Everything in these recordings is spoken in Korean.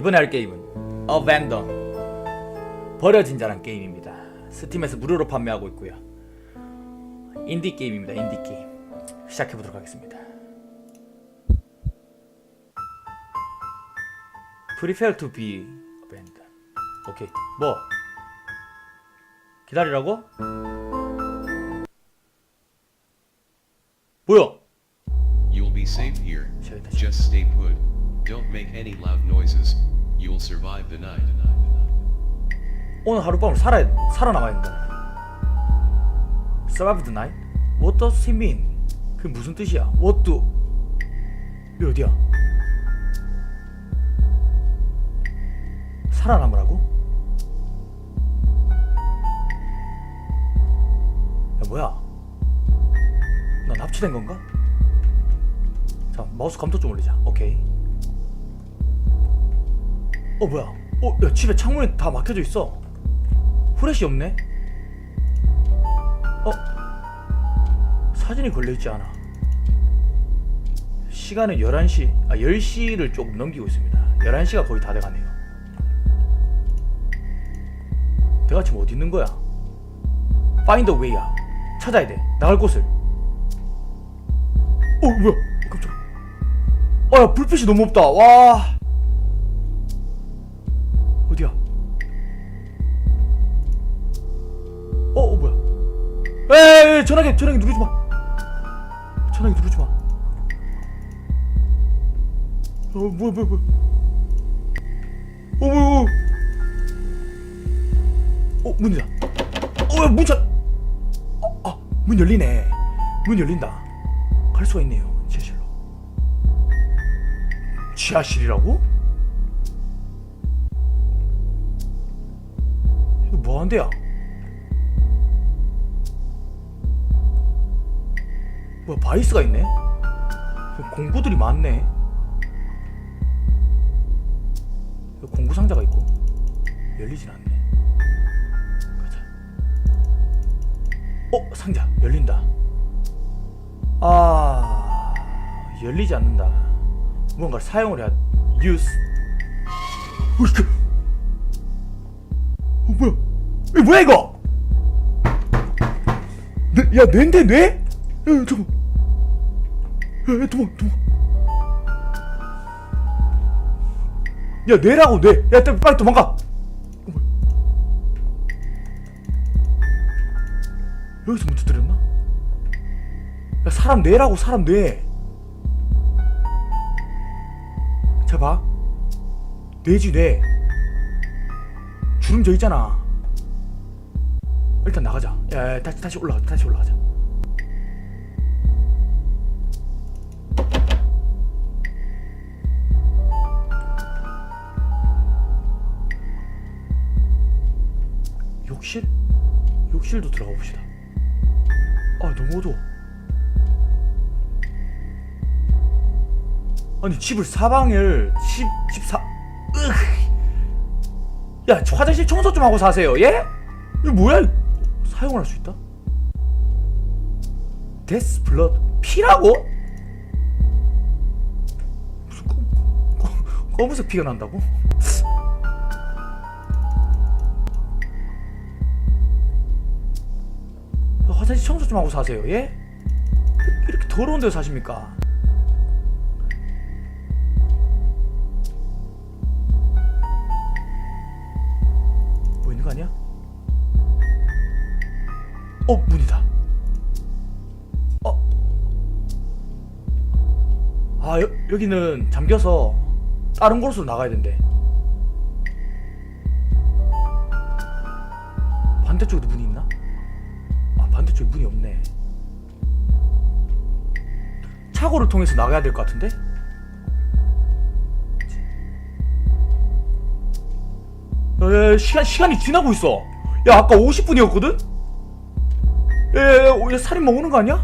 이번에 할 게임은 어벤던 버려진 자란 게임입니다. 스팀에서 무료로 판매하고 있고요. 인디 게임입니다. 인디 게임 시작해 보도록 하겠습니다. Prefer to be abandoned. 오케이 뭐 기다리라고? 뭐야? You'll be safe here. Just stay put. Don't make any loud noises. You'll survive the night. 오늘 하룻밤을 살아 살아남아야 된다. Survive the night? What does it mean? 그게 무슨 뜻이야? What do? 여기 어디야? 살아남으라고? 야 뭐야? 나 납치된 건가? 자 마우스 감도 좀 올리자. 오케이. 어 뭐야? 어, 야 집에 창문이 다 막혀져 있어. 후레쉬 없네. 어? 사진이 걸려 있지 않아. 시간은 11시, 아 10시를 조금 넘기고 있습니다. 11시가 거의 다 돼가네요. 내가 지금 어디 있는 거야? Find a way야. 찾아야 돼. 나갈 곳을. 어 뭐야? 깜짝이야. 아, 야, 불빛이 너무 없다. 와. 에이, 전화기, 전화기 누르지 마. 전화기 누르지 마. 어, 뭐야, 뭐야, 뭐야. 어, 뭐야. 어, 문이다. 어, 야, 문 닫. 어, 아, 문 열리네. 문 열린다. 갈 수가 있네요. 지하실로. 지하실이라고? 이거 뭐 한대야? 뭐야 바이스가 있네? 공구들이 많네. 공구 상자가 있고 열리진 않네. 가자. 어 상자 열린다. 아 열리지 않는다. 무언가를 사용을 해야 use. 어이구. 어 뭐야? 이거 뭐야 이거? 뇌, 야 뇌인데 뇌? 야 잠깐. 야, 야 도망 도망. 야 뇌라고 뇌. 야 빨리 도망가. 여기서 문 두드렸나? 야 사람 뇌라고 사람 뇌. 자 봐. 뇌지 뇌. 주름 져 있잖아. 일단 나가자. 야, 야 다시 다시 올라가 다시 올라가자. 욕실? 욕실도 들어가 봅시다. 아 너무 어두워. 아니 집을 사방을 집 집 사 으. 야, 저 화장실 청소 좀 하고 사세요. 예? 이거 뭐야? 사용을 할 수 있다? 데스 블러드 피라고? 무슨 검, 검, 검은색 피가 난다고? 좀 하고 사세요. 예? 이렇게 더러운 데 사십니까? 뭐 있는 거 아니야? 어 문이다. 어. 아 여, 여기는 잠겨서 다른 곳으로 나가야 된대. 반대쪽에도 문이 차고를 통해서 나가야 될 것 같은데? 야, 야, 시간 시간이 지나고 있어. 야 아까 50분이었거든? 야, 야, 야, 살인마 오는 거 아니야?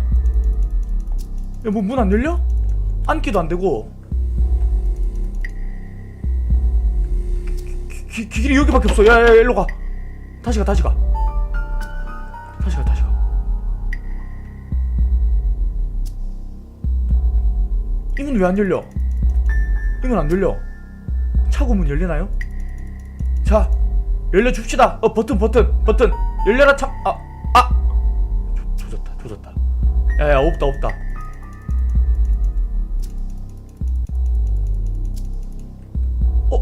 야 뭐 문 안 열려? 앉기도 안 되고. 기, 기, 길이 여기밖에 없어. 야, 야, 야 일로 가, 다시 가. 다시 가, 이건 왜안 열려? 이건 안 열려. 차고 문 열리나요? 자 열려 줍시다 어 버튼 버튼 버튼 열려라 차아아 조졌다 조졌다 야야 없다 없다 어?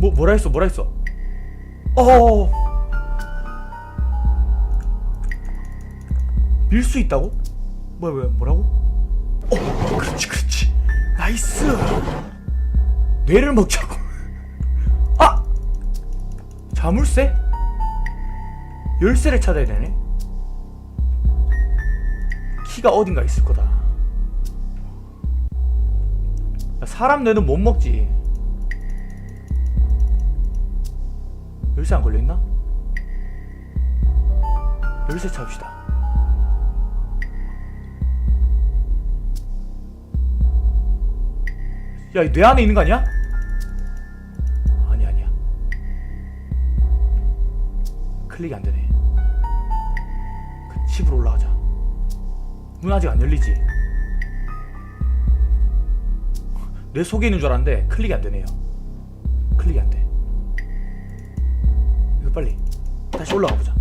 뭐 뭐라 했어 뭐라 했어 어 밀 수 있다고? 뭐야 뭐야 뭐라고? 어 그렇지 그렇지. 나이스. 뇌를 먹자고. 아! 자물쇠? 열쇠를 찾아야 되네. 키가 어딘가 있을 거다. 야, 사람 뇌는 못 먹지. 열쇠 안 걸려있나? 열쇠 찾읍시다 야, 이뇌 안에 있는 거 아니야? 아니 아니야. 클릭이 안 되네. 그 집으로 올라가자. 문 아직 안 열리지? 뇌 속에 있는 줄 알았는데 클릭이 안 되네요. 클릭이 안 돼. 이거 빨리 다시 올라가 보자.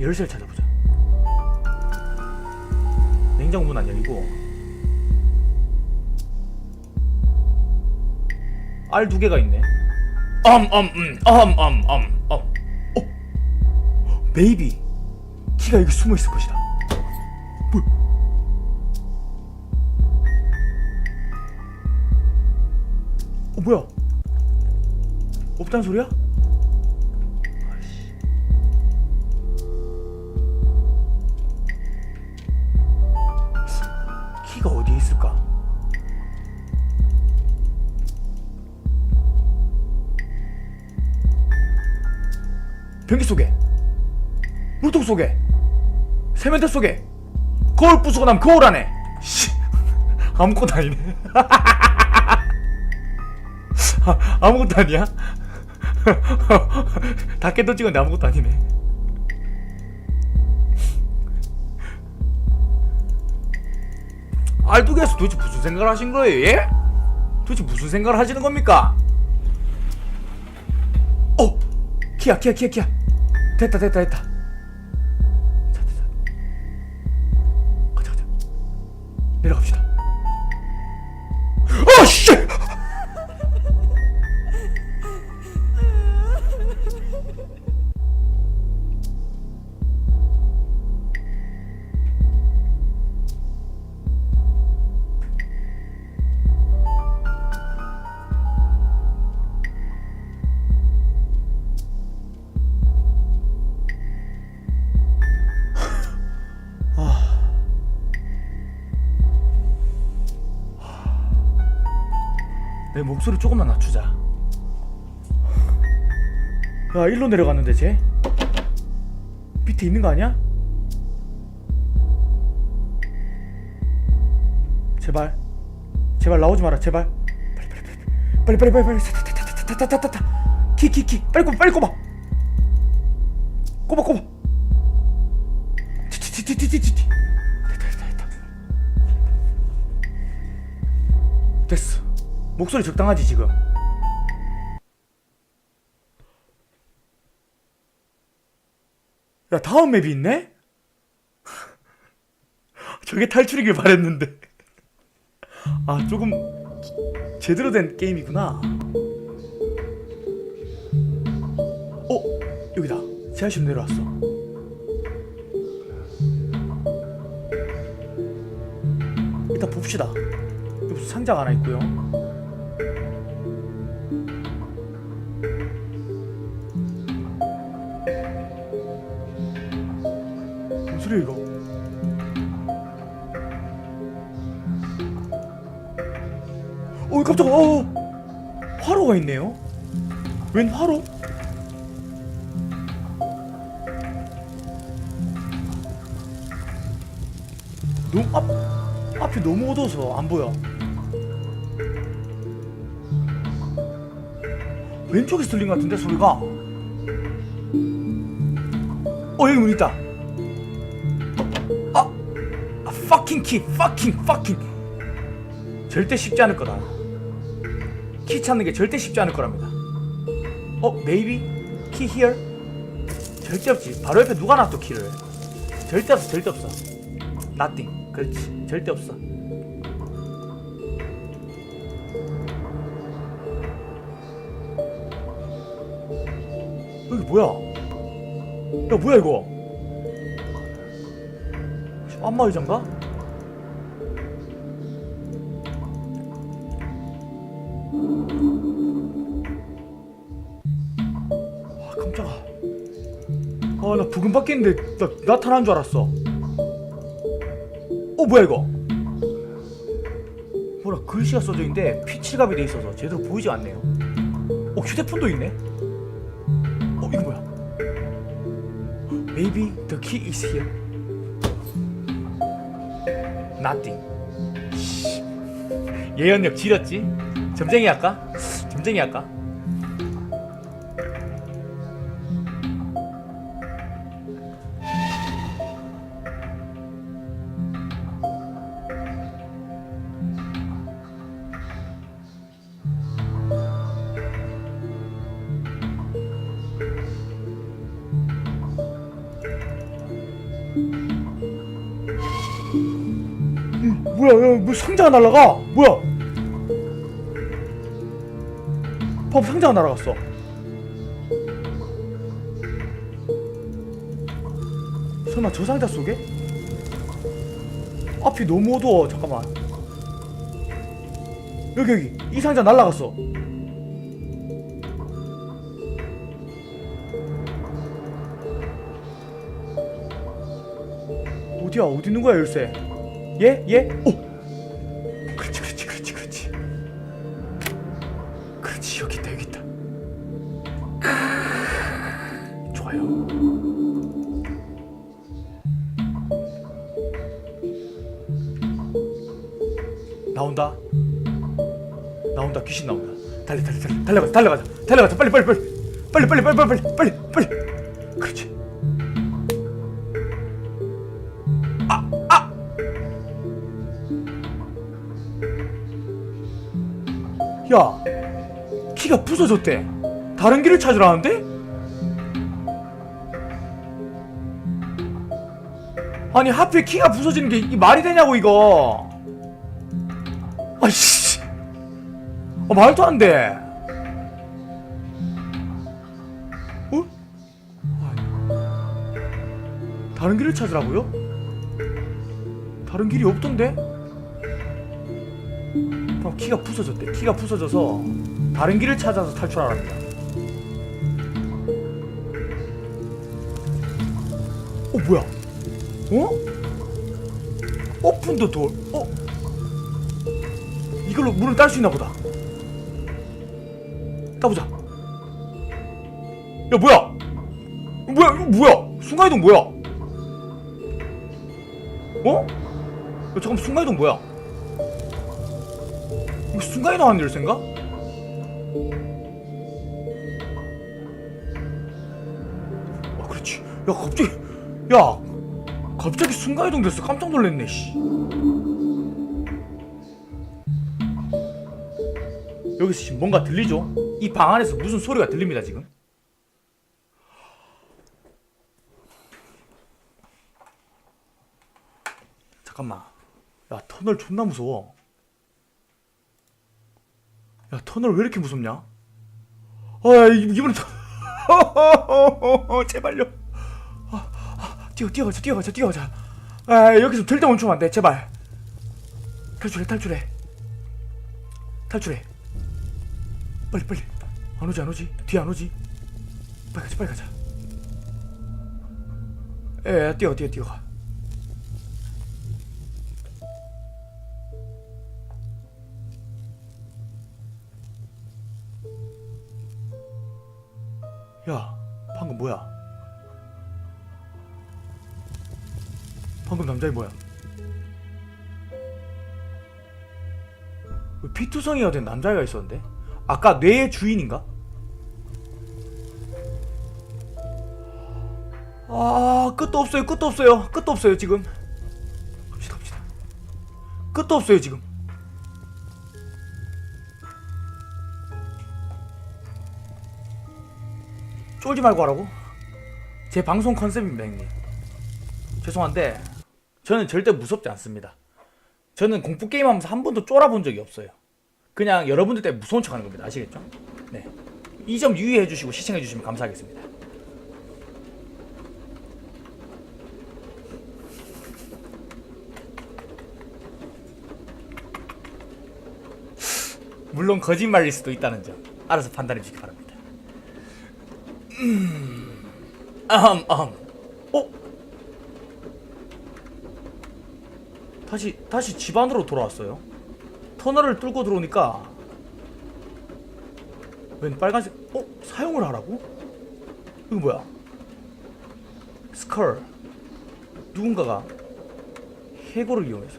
열쇠를 찾아보자. 냉장고 문 안 열리고 알 두 개가 있네. 엄 엄 음 엄 엄 엄 엄 어. 베이비 키가 여기 숨어 있을 것이다. 뭐? 어 뭐야? 없다는 소리야? 키가 어디에 있을까? 변기 속에 물통 속에 세면대 속에 거울 부수고 나면 거울 안에 씨 아무것도 아니네 아, 아무것도 아니야? 다 깨도 찍었는데 아무것도 아니네 알두개에서 도대체 무슨 생각을 하신 거예요 예? 도대체 무슨 생각을 하시는 겁니까? 어! 키야 키야 키야 키야 됐다 됐다 됐다. 자 됐다. 가자 가자. 내려갑시다 내 목소리 조금만 낮추자. 야, 일로 내려갔는데 쟤? 밑에 있는 거 아니야? 제발, 제발 나오지 마라, 제발. 빨리 빨리 빨리 빨리 타타타타타타타타타. 키키키. 빨리 꼽아 빨리 꼽아. 꼽아 꼽아. 티티티티티티 됐다 됐다 됐다. 됐어 목소리 적당하지 지금? 야 다음 맵이 있네? 저게 탈출이길 바랬는데. 아 조금 제대로 된 게임이구나. 어? 여기다. 지하실로 내려왔어. 일단 봅시다. 상자가 하나 있고요 소리야 이거 어 깜짝아. 어, 화로가 있네요. 웬 화로? 너무 앞, 앞이 너무 어두워서 안 보여. 왼쪽에서 들린 것 같은데 소리가? 어 여기 문 있다 fucking key fucking fucking 절대 쉽지 않을 거다. 키 찾는 게 절대 쉽지 않을 거랍니다. 어, maybe? 키 here? 절대 없지. 바로 옆에 누가 놔둬 키를. 절대 없어, 절대 없어. nothing. 그렇지. 절대 없어. 여기 뭐야? 야, 뭐야 이거? 안마 의자인가? 깜짝아. 아 나 부금 바뀌는데 나 나타난 줄 알았어. 어 뭐야 이거? 뭐라 글씨가 써져 있는데 피칠갑이 돼 있어서 제대로 보이지 않네요. 어 휴대폰도 있네? 어 이거 뭐야? Maybe the key is here. Nothing. 씨. 예언력 지렸지? 점쟁이 할까? 점쟁이 할까? 뭐야, 야, 뭐 상자가 날라가? 뭐야? 밥 상자가 날아갔어. 설마 저 상자 속에? 앞이 너무 어두워. 잠깐만. 여기 여기 이 상자 날라갔어. 어디야? 어디 있는 거야 열쇠? 예? 예? 오! 그렇지 그렇지 그렇지 그렇지. 그렇지 여기 있다 여기 있다 좋아요. 나온다. 나온다. 귀신 나온다. 달려 달려 달려 달려가자 달려가자. 달려가자. 빨리 빨리 빨리. 빨리 빨리 빨리 빨리 빨리 빨리 부서졌대. 다른 길을 찾으라는데? 아니 하필 키가 부서지는 게 이 말이 되냐고 이거. 아이씨, 아, 말도 안 돼. 어? 다른 길을 찾으라고요? 다른 길이 없던데? 그럼 키가 부서졌대. 키가 부서져서 다른 길을 찾아서 탈출하랍니다. 어 뭐야? 어? 오픈 더 돌. 어? 이걸로 문을 딸 수 있나 보다. 따보자. 야 뭐야? 뭐야 이거 뭐야? 순간이동 뭐야? 어? 야 잠깐 순간이동 뭐야? 이거 순간이동 하는 열쇠인가? 아 그렇지. 야 갑자기 야 갑자기 순간이동 됐어. 깜짝 놀랐네 씨. 여기서 지금 뭔가 들리죠? 이 방 안에서 무슨 소리가 들립니다 지금? 잠깐만. 야 터널 존나 무서워 야 터널 왜 이렇게 무섭냐? 아 이- 이번에 터... 제발요. 아, 아, 뛰어 뛰어가자 뛰어가자 뛰어가자. 아 여기서 절대 멈추면 안 돼. 제발. 탈출해 탈출해. 탈출해. 빨리 빨리. 안 오지 안 오지? 뒤에 안 오지? 빨리 가자 빨리 가자. 에 뛰어 뛰어 뛰어가. 야, 방금 뭐야? 방금 남자애 뭐야? 왜 피투성이가 된 남자애가 있었는데? 아까 뇌의 주인인가? 아, 끝도 없어요, 끝도 없어요, 끝도 없어요, 지금. 갑시다, 갑시다. 끝도 없어요, 지금. 쫄지 말고 하라고? 제 방송 컨셉입니다 형님 죄송한데 저는 절대 무섭지 않습니다 저는 공포 게임 하면서 한 번도 쫄아본 적이 없어요 그냥 여러분들 때문에 무서운 척 하는 겁니다 아시겠죠? 네 이 점 유의해 주시고 시청해 주시면 감사하겠습니다 물론 거짓말일 수도 있다는 점 알아서 판단해 주시기 바랍니다. 음. 어? 다시 다시 집 안으로 돌아왔어요. 터널을 뚫고 들어오니까 웬 빨간색? 어? 사용을 하라고? 이거 뭐야? 스컬 누군가가 해고를 이용해서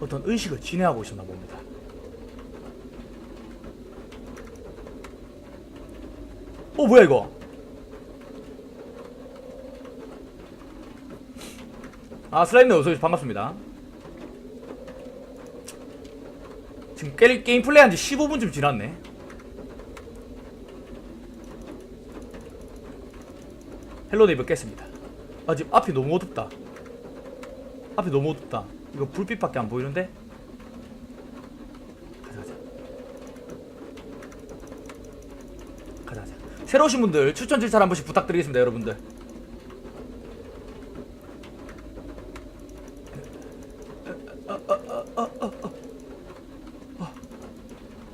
어떤 의식을 진행하고 있었나 봅니다. 어 뭐야 이거? 아 슬라임님 어서오세요 반갑습니다. 지금 게, 게임 플레이한 지 15분쯤 지났네. 헬로 네이버 깼습니다. 아 지금 앞이 너무 어둡다. 앞이 너무 어둡다. 이거 불빛밖에 안 보이는데 가자 가자 가자 가자 새로 오신 분들 추천 질차 한 번씩 부탁드리겠습니다 여러분들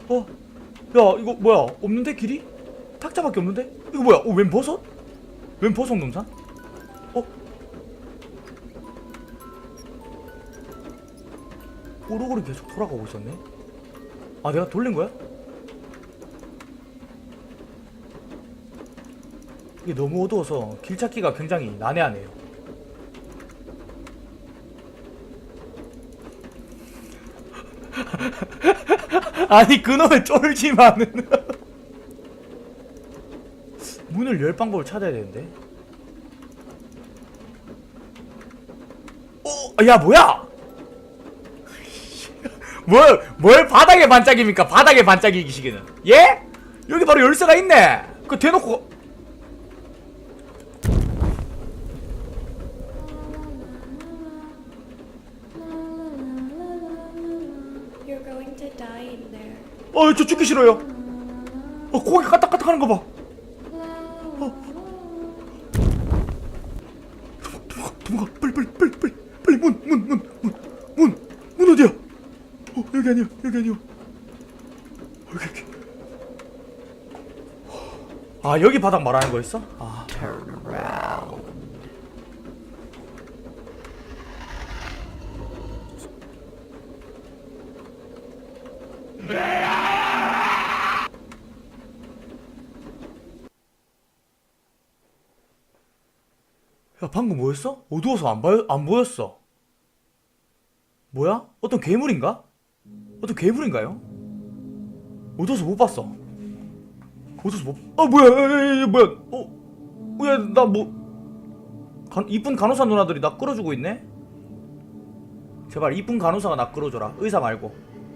어? 야 이거 뭐야 없는데 길이? 탁자밖에 없는데? 이거 뭐야 어, 웬 버섯? 웬 버섯 농산? 어? 오르골이 계속 돌아가고 있었네 아 내가 돌린 거야? 이게 너무 어두워서 길 찾기가 굉장히 난해하네요. 아니 그놈의 쫄지마는 문을 열 방법을 찾아야 되는데. 어, 야 뭐야? 뭘, 뭘 바닥에 반짝입니까? 바닥에 반짝이기 시기는. 예? 여기 바로 열쇠가 있네. 그 대놓고 어, 저 죽기 싫어요. 어, 고개 까딱까딱 하는 거 봐. 어. 도망가, 도망가, 빨리, 빨리, 빨리, 빨리, 빨리, 문, 문, 문, 문, 문, 문 어디야? 어, 여기 아니야, 여기 아니야. 여기, 여기. 아, 여기 바닥 말하는 거였어? 아. 야, 방금 뭐였어? 어두워서 안, 보여, 안 보였어. 뭐야? 어떤 괴물인가? 어떤 괴물인가요? 어두워서 못 봤어. 어두워서 못, 아, 뭐야, 야, 야, 야, 뭐야, 어, 야, 나 뭐, 간, 이쁜 간호사 누나들이 나 끌어주고 있네? 제발 이쁜 간호사가 나 끌어줘라. 의사 말고.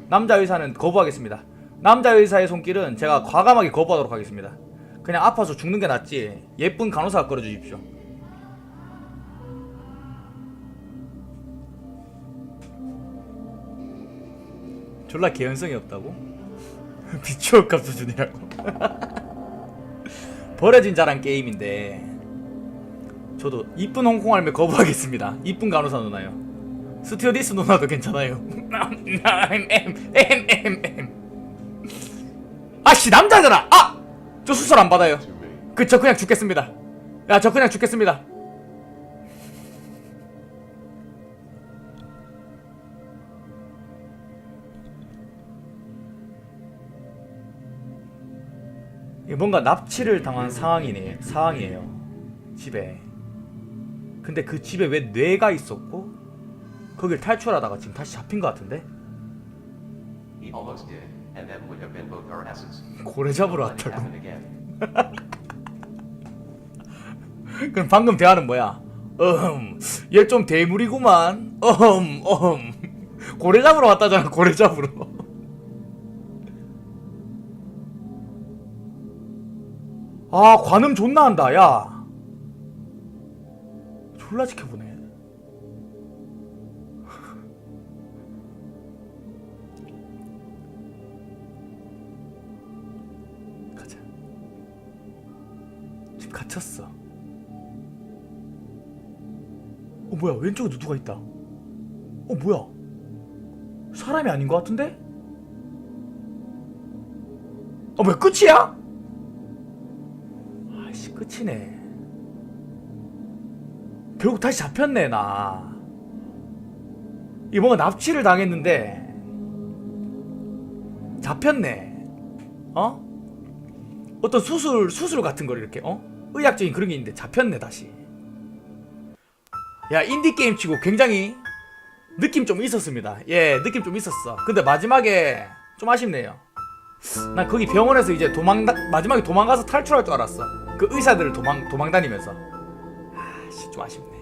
남자 의사는 거부하겠습니다. 남자 의사의 손길은 제가 과감하게 거부하도록 하겠습니다. 그냥 아파서 죽는 게 낫지. 예쁜 간호사가 끌어주십시오. 졸라 개연성이 없다고? 비추어 값 수준이라고. 버려진 자란 게임인데 저도 이쁜 홍콩 할매 거부하겠습니다. 이쁜 간호사 누나요. 스튜어디스 누나도 괜찮아요. 아씨 남자잖아! 아! 저 수술 안 받아요. 그 저 그냥 죽겠습니다. 야저 그냥 죽겠습니다 뭔가 납치를 당한 상황이네 상황이에요. 집에. 근데 그 집에 왜 뇌가 있었고? 거길 탈출하다가 지금 다시 잡힌 것 같은데. 고래 잡으러 왔다고. 그럼 방금 대화는 뭐야? 음, 얘좀 대물이구만. 음, 음. 고래 잡으러 왔다잖아 고래 잡으러 아 관음 존나 한다 야. 졸라 지켜보네. 가자. 집 갇혔어. 어 뭐야 왼쪽에 누가 있다. 어 뭐야? 사람이 아닌 것 같은데? 어 뭐야 끝이야? 아씨 끝이네. 결국 다시 잡혔네 나. 이 뭔가 납치를 당했는데. 잡혔네. 어? 어떤 수술 수술 같은 걸 이렇게 어? 의학적인 그런 게 있는데 잡혔네 다시. 야 인디 게임 치고 굉장히 느낌 좀 있었습니다. 예 느낌 좀 있었어. 근데 마지막에 좀 아쉽네요. 난 거기 병원에서 이제 도망 마지막에 도망가서 탈출할 줄 알았어 그 의사들을 도망 도망 다니면서. 아씨 좀 아쉽네